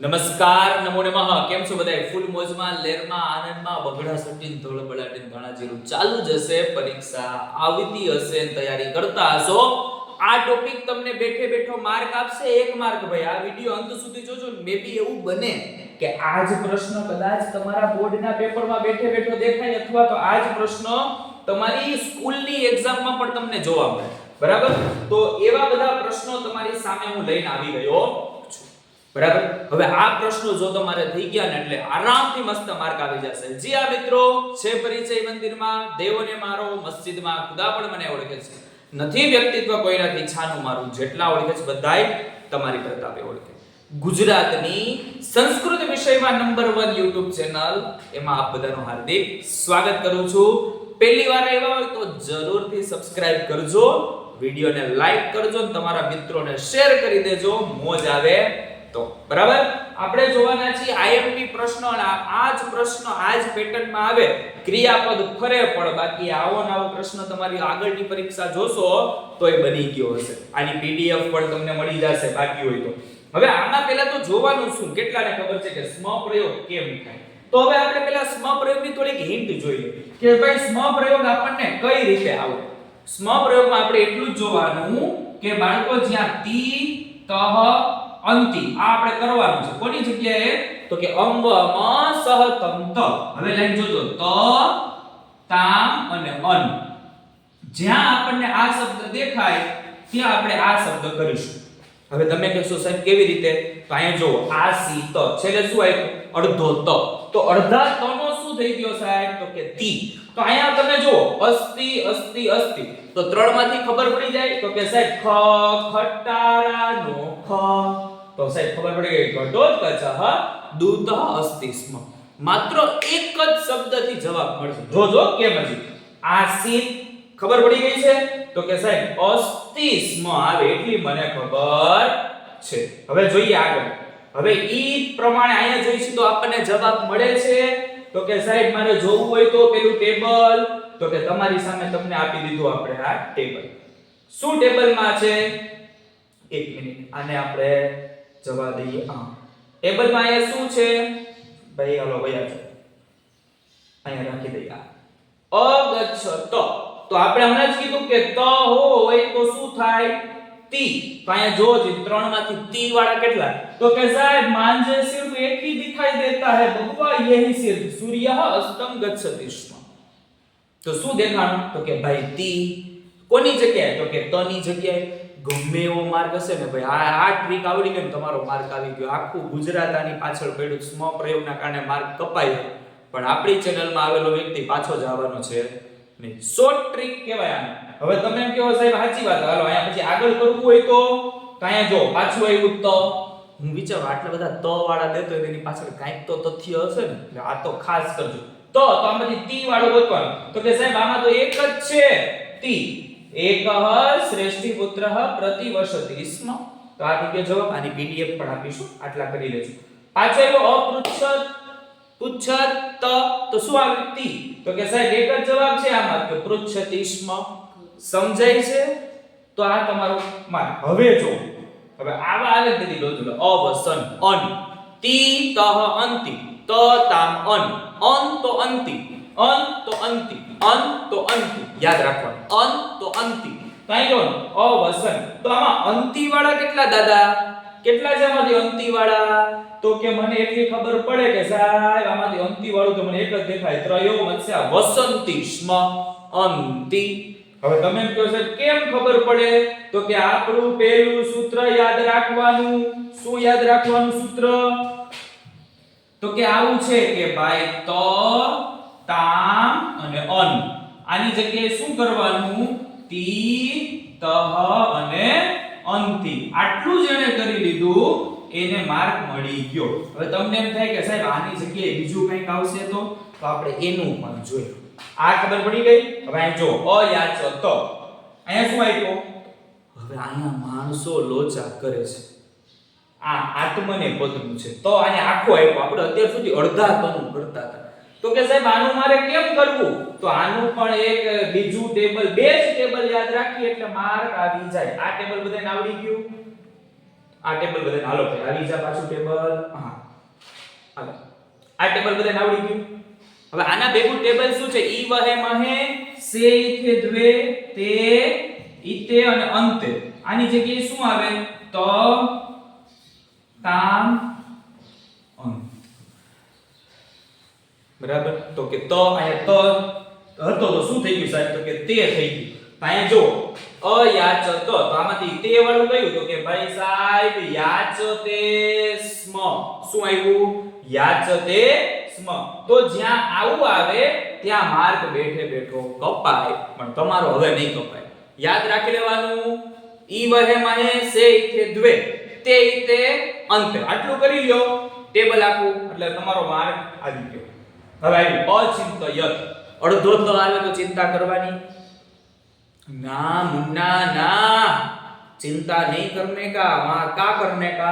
નમસ્કાર, નમો નમઃ. કેમ છો બધાય? ફૂલ મોજમાં, લેરમાં, આનંદમાં, બગડા સટીન, ધોળ બળાટીન, ઘણા જીરું ચાલુ જ હશે. પરીક્ષા આવતી હશે તૈયારી કરતા હશો. આ ટોપિક તમને બેઠે બેઠો માર્ક આપશે. એક માર્ક ભાઈ, આ વિડિયો અંત સુધી જોજો. મે બી એવું બને કે આ જ પ્રશ્ન કદાચ તમારા બોર્ડના પેપરમાં બેઠે બેઠો દેખાય અથવા તો આ જ પ્રશ્ન તમારી સ્કૂલની એક્ઝામમાં પણ તમને જોવા મળે. બરાબર? તો એવા બધા પ્રશ્નો તમારી સામે હું લઈને આવી ગયો બરાબર? હવે આ પ્રશ્નો જો તમારે થઈ ગયા ને એટલે આરામથી મસ્ત માર્ક આવી જશે. જી આ મિત્રો, છે પરિચય મંદિરમાં. દેવોને મારો મસ્જિદમાં ખુદા પણ મને ઓળખે છે. નથી વ્યક્તિત્વ કોઈનાથી છાનું મારું, જેટલા ઓળખે છે બધાય તમારી પ્રતાપે ઓળખે. ગુજરાતની સંસ્કૃત વિષયમાં નંબર 1 YouTube ચેનલ એમાં આપ બધાનું હાર્દિક સ્વાગત કરું છું. પહેલી વાર આવ્યા હોય તો જરૂરથી સબસ્ક્રાઇબ કરજો, વિડીયોને લાઈક કરજો અને તમારા મિત્રોને શેર કરી દેજો. મોજ આવે. તો બરાબર? આપણે જોવાના છીએ આઈએમપી પ્રશ્નો અને આ જ પ્રશ્નો આ જ પેટર્નમાં આવે. ક્રિયાપદ ફરે પણ બાકી આવો ને આવો પ્રશ્ન તમારી આગળની પરીક્ષા જોશો તો એ બની ગયો હશે. આની પીડીએફ પણ તમને મળી જશે, બાકી હોય તો. હવે આમાં પહેલા તો જોવાનું શું? કેટલાને ખબર છે કે સ્મ પ્રયોગ કેમ થાય? તો હવે આપણે પહેલા સ્મ પ્રયોગની થોડીક હિન્ટ જોઈએ કે ભાઈ સ્મ પ્રયોગ આપણને કઈ રીતે આવે? સ્મ પ્રયોગમાં આપણે એટલું જ જોવાનું કે બાળકો જ્યાં તી, તહ અંતિ. આ આપણે કરવાનું છે. કોની જગ્યાએ? તો કે અંબ મ સહ તમ હવે લાઈન જોજો. ત, તામ અને અન. જ્યાં આપણને આ શબ્દ દેખાય, ત્યાં આપણે આ શબ્દ કરીશું. હવે તમે કહેશો, સાહેબ, કેવી રીતે? તો અહીંયા જુઓ. આ સી, ત. છેલ્લે શું આવ્યું અડધો ત. તો અડધા ત નો શું થઈ ગયો, સાહેબ? તો કે તી. તો અહીંયા તમે જુઓ. અસ્તિ અસ્તિ અસ્તિ તો ત્રણમાંથી ખબર પડી જાય? તો કે, સાહેબ, ખ ખટારા નો ખ. તો સાહેબ ખબર પડી ગઈ? ઘટોત્કચઃ દૂતઃ અસ્તિ સ્મ. માત્ર એક જ શબ્દથી જવાબ મળશે. જોજો કેમ હજી આ સી ખબર પડી ગઈ છે? તો કે સાહેબ, અસ્તિ સ્મ આવે એટલી મને ખબર છે. હવે જોઈએ આગળ. હવે ઈ પ્રમાણે અહીંયા જોઈશું તો આપણને જવાબ મળે છે. તો કે સાહેબ, મારે જોવું હોય તો પેલું ટેબલ. તો કે તમારી સામે તમને આપી દીધું આપણે આ ટેબલ. શું ટેબલમાં છે? એક મિનિટ. આને આપણે જવા દઈએ હા ટેબલમાં અહીંયા શું છે ભાઈ હાલો ભાઈ આજો અહીંયા રાખી દઈએ આ અગચ્છત તો આપણે હમણાં જ કીધું કે ત હોય તો શું થાય તી તો અહીંયા જો जी ત્રણ માંથી તી વાળા કેટલા તો કે સાહેબ मांझे सिर्फ एक ही दिखाई देता है बबुआ यही सिर्फ सूर्य अस्तम गच्छति स्म તો શું દેખાણું તો કે ભાઈ તી કોની જગ્યાએ તો કે તની જગ્યાએ ગમે એવો માર્ક હશે ને ભાઈ, આ આ ટ્રીક આવડી ગઈ ને તમારો માર્ક આવી ગયો. આખું ગુજરાત આની પાછળ પડ્યું સ્મ પ્રયોગના કારણે માર્ક કપાયો પણ આપણી ચેનલમાં આવેલો વ્યક્તિ પાછો જ આવવાનો છે. નહીં શોર્ટ ટ્રીક કહેવાય આને. હવે તમે એમ કહો, સાહેબ, સાચી વાત. હાલો, અહીંયા પછી આગળ કરવું હોય તો? કાંઈ જો, પાછું આવ્યું તો? હું વિચારું, આટલા બધા ત વાળા દેતો હોય એની પાછળ કાંઈક તો તથ્ય હશે ને? આ તો ખાસ કરજો. તો તો આમાંથી તી વાળો ગોતવાનો. તો કે સાહેબ, આમાં તો એક જ છે તી એકઃ શ્રેષ્ઠી પુત્રઃ પ્રતિવસતિ. સ્મ તો આ થઈ ગયો જવાબ. આની પીડીએફ પણ આપીશું. આટલા કરી લેજો. પાછો આવ્યો અપૃચ્છત પુચ્છત ત શું આવે? તી. તો કે સાહેબ, એક જ જવાબ છે આમાં. કે પૃચ્છતિ સ્મ સમજાય છે? તો આ તમારો માર્ક હવે જો. હવે આવા આવે ને લો. જો અવસન, અન. તી તહ અંતિ. ત, તામ, અન. અન તો અંતિ. અન તો અંતિ અન તો અંતિ યાદ રાખવાનું. અન તો અંતિ કાઈ જો અવસન. તો આમાં અંતિ વાળા કેટલા દાદા? કેટલા છે આમાંથી અંતિ વાળા તો કે મને એટલી ખબર પડે કે સાહેબ આમાંથી અંતિ વાળું તો મને એક જ દેખાય. ત્રયો મત્સ્ય વસંતિ સ્મ અંતિ. હવે તમે એમ કહો છો કેમ ખબર પડે? તો કે આપણું પહેલું સૂત્ર યાદ રાખવાનું. શું યાદ રાખવાનું સૂત્ર? તો કે આવું છે કે ભાઈ ત તામ અને અન. આની જગ્યાએ શું કરવાનું? તી, તહ અને અંતિ આટલું જેણે કરી લીધું, એને માર્ક મળી ગયો. હવે તમને એમ થાય કે સાહેબ, આની જગ્યાએ બીજું કંઈક આવશે તો? તો આપણે એનું પણ જોયું. આ ખબર પડી ગઈ? હવે અહીં જો અયાચ તો અહીંયા શું આપ્યો? હવે અહીંયા માણસો લોચા કરે છે. આ આત્મને પદનું છે. તો અહીંયા આખો આપ્યું. આપણે અત્યાર સુધી અડધા તનું કરતા તો કે સાહેબ, આનું મારે કેમ કરવું? તો આનું પણ એક બીજું ટેબલ, બે જ ટેબલ યાદ રાખીએ, એટલે માર્ક આવી જાય. આ ટેબલ બધાને આવડી ગયું? આ ટેબલ બધાને, હાલો ભાઈ આવી જા પાછું ટેબલ. હા. હાલો. આ ટેબલ બધાને આવડી ગયું? હવે આના ભેગું ટેબલ શું છે? ઈ વહે મહે, સે ઇથે દ્વે, તે ઇતે અને અંતે. આની જગ્યાએ શું આવે? ત, તામ અંત બરાબર? તો કે ત અહીંયા ત હતો તો શું થઈ ગયું સાહેબ? તો કે તે થઈ ગયું. અહીંયા જો અયાચ તો આમાંથી તે વાળું કયું? તો કે ભાઈ સાહેબ યાચ તે સ્મ શું આવ્યું? યાચ તે સ્મ તો જ્યાં આવું આવે, ત્યાં માર્ક બેઠે બેઠો કપાય. પણ તમારો હવે નહીં કપાય. યાદ રાખી લેવાનું. ઈ વહે મહે સે ઇથે દ્વે. તે ઇતે અંતે. આટલું કરી લ્યો. ટેબલ આખું. એટલે તમારો માર્ક આવી ગયો હવે આવ્યું અચિંતયત અડધો તો આવે તો ચિંતા કરવાની ना मुन्ना ना चिंता नहीं करने का वहां का करने का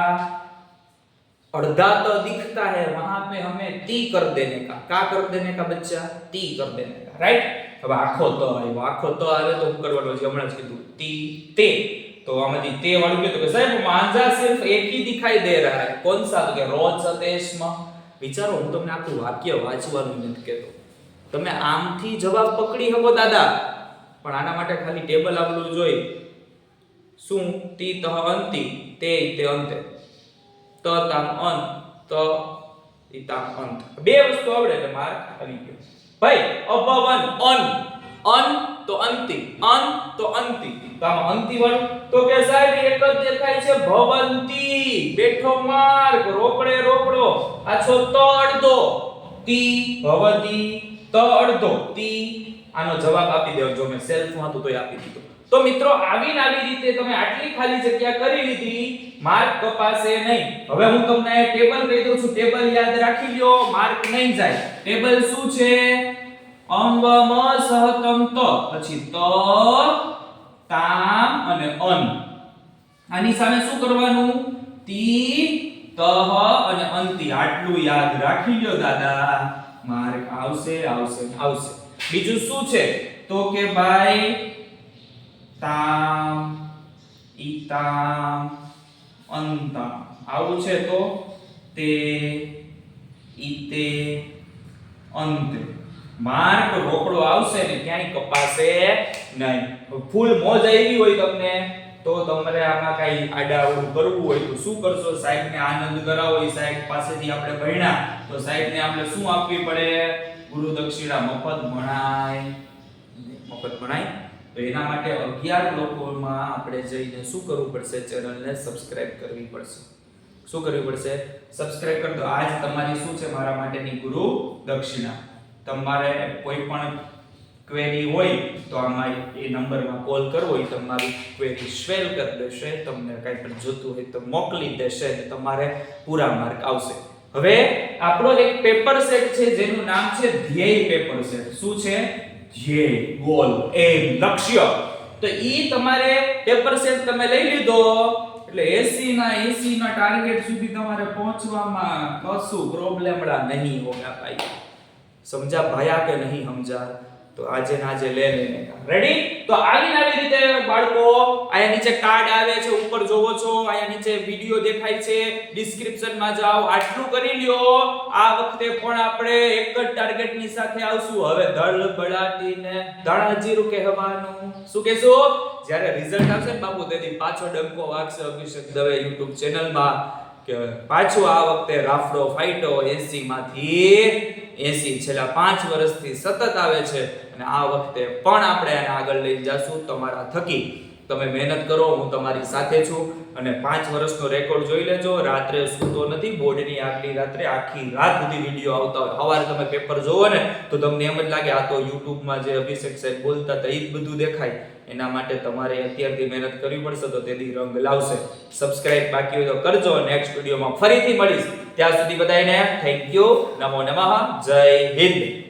अड़धा तो दिखता है वहां पे हमें ती कर देने का का कर देने का बच्चा ती कर देने का राइट अब आखो तो આવ્યો આખો તો આવે તો શું કરવાનું છે હમણાં જ કીધું તી તે તો આમાંથી તે વાળું કીધું કે સાહેબ માંજા સિર્ફ એક ही दिखाई दे रहा है कौन सा તો કે રોજ સદેશમાં વિચારો હું તમને આખું વાક્ય વાંચવાનું નથી કહેતો. તમે આમથી જવાબ પકડી શકો દાદા. પણ આના માટે ખાલી ટેબલ આપલું જોઈ શું? તી તહ અંતિ તે તે અંતે. ત તામ અંત ત તામ અંત. બે વસ્તુ આવડે એટલે માર્ક આવી ગયો ભાઈ અભવન. અન. અન તો અંતિ, અન તો અંતિ. તો આમાં અંતિ વર્ણ તો કે સાહેબ, એક જ દેખાય છે, ભવંતી. બેઠો માર્ગ, રોકડે રોકડો. આછો ત અડધો તી, ભવતી ત અડધો તી. આનો જવાબ આપી દેવો જો મેં સેલ્ફમાં હતું તોય આપી દીધો. તો મિત્રો, આવી ને આવી રીતે તમે આટલી ખાલી જગ્યા કરી લીધી માર્ક કપાશે નહીં. હવે હું તમને ટેબલ કહી દઉં છું. ટેબલ યાદ રાખી લ્યો માર્ક નહીં જાય. ટેબલ શું છે? અંગ મ સહતમ ત. પછી ત, તામ અને અન. આની સામે શું કરવાનું? તી, તહ અને અંતિ. આટલું યાદ રાખી લ્યો, દાદા. માર્ક આવશે આવશે આવશે. બીજું શું છે? તો કે ભાઈ, તામ, ઈતામ અંતામ આવું છે તો તે, ઈતે, અંતે. માર્ક રોકડો આવશે ને ક્યાંય કપાશે નહીં. ફૂલ મોજ આવી હોય તમને, તો તમારે આમાં કઈ આડાવડું કરવું હોય તો શું કરશો? સાહેબને આનંદ કરાવો એ સાહેબ પાસેથી આપણે ભણ્યા. તો સાહેબને આપણે શું આપવી પડે? ગુરુ દક્ષિણા મફત ભણાય. મફત ભણાય? તો એના માટે 11 લોકોમાં આપણે જઈને શું કરવું પડશે? ચેનલને સબસ્ક્રાઇબ કરવી પડશે. શું કરવી પડશે? સબસ્ક્રાઇબ કરી આજ તમારી શું છે? મારા માટેની ગુરુ દક્ષિણા. તમારે કોઈ પણ ક્વેરી હોય તો આમાં એ નંબરમાં કોલ કરવો હોય તમારી ક્વેરી સ્વેલ કરી દેશે, તમને કંઈ પણ જોતું હોય તો મોકલી દેશે તમારે પૂરા માર્ક આવશે. હવે આપણો એક પેપર સેટ છે, જેનું નામ છે ધ્યેય પેપર સેટ શું છે? ધ્યેય ગોલ એમ લક્ષ્ય. તો ઈ તમારે પેપર સેટ તમે લઈ લીધો, એટલે 80 ના 80 ના ટાર્ગેટ સુધી તમારે પહોંચવામાં કશું પ્રોબ્લેમડા નહીં હોગા ભાઈ. સમજા ભાયા કે નહીં સમજા તો આજે ને જે લે લેને રેડી તો આવી આવી રીતે બાળકો, અહીંયા નીચે કાર્ડ આવે છે, ઉપર જોવો છો, અહીંયા નીચે વિડિયો દેખાય છે ડિસ્ક્રિપ્શનમાં જાઓ. આટલું કરી લ્યો. આ વખતે પણ આપણે એક જ ટાર્ગેટની સાથે આવશું. હવે દળ બળાટીને ધાણા જીરું કહેવાનું. શું કહેશું? જ્યારે રિઝલ્ટ આવશે ને બાપુ, તેથી પાછો ડંકો વાગશે અભિષેક દવે YouTube ચેનલમાં કે પાછો આ વખતે રાફડો ફાઈટો એસી માંથી 80 છેલ્લા પાંચ વર્ષથી સતત આવે છે અને આ વખતે પણ આપણે એને આગળ લઈ જશું. તમારા થકી તમે મહેનત કરો, હું તમારી સાથે છું અને પાંચ વર્ષનો રેકોર્ડ જોઈ લેજો. રાત્રે સૂતો નથી, બોર્ડની આગલી રાત્રે આખી રાત સુધી વીડિયો આવતા હોય. સવારે તમે પેપર જોવો ને, તો તમને એમ જ લાગે, આ તો યુટ્યુબમાં જે અભિષેક સાહેબ બોલતા હતા એ જ બધું દેખાય. એના માટે તમારે અત્યારથી મહેનત કરવી પડશે તો તેથી રંગ લાવશે. સબસ્ક્રાઇબ બાકી હોય તો કરજો. નેક્સ્ટ વિડીયોમાં ફરીથી મળીશ. ત્યાં સુધી બધાને થેન્ક યુ નમો નમઃ. જય હિન્દ.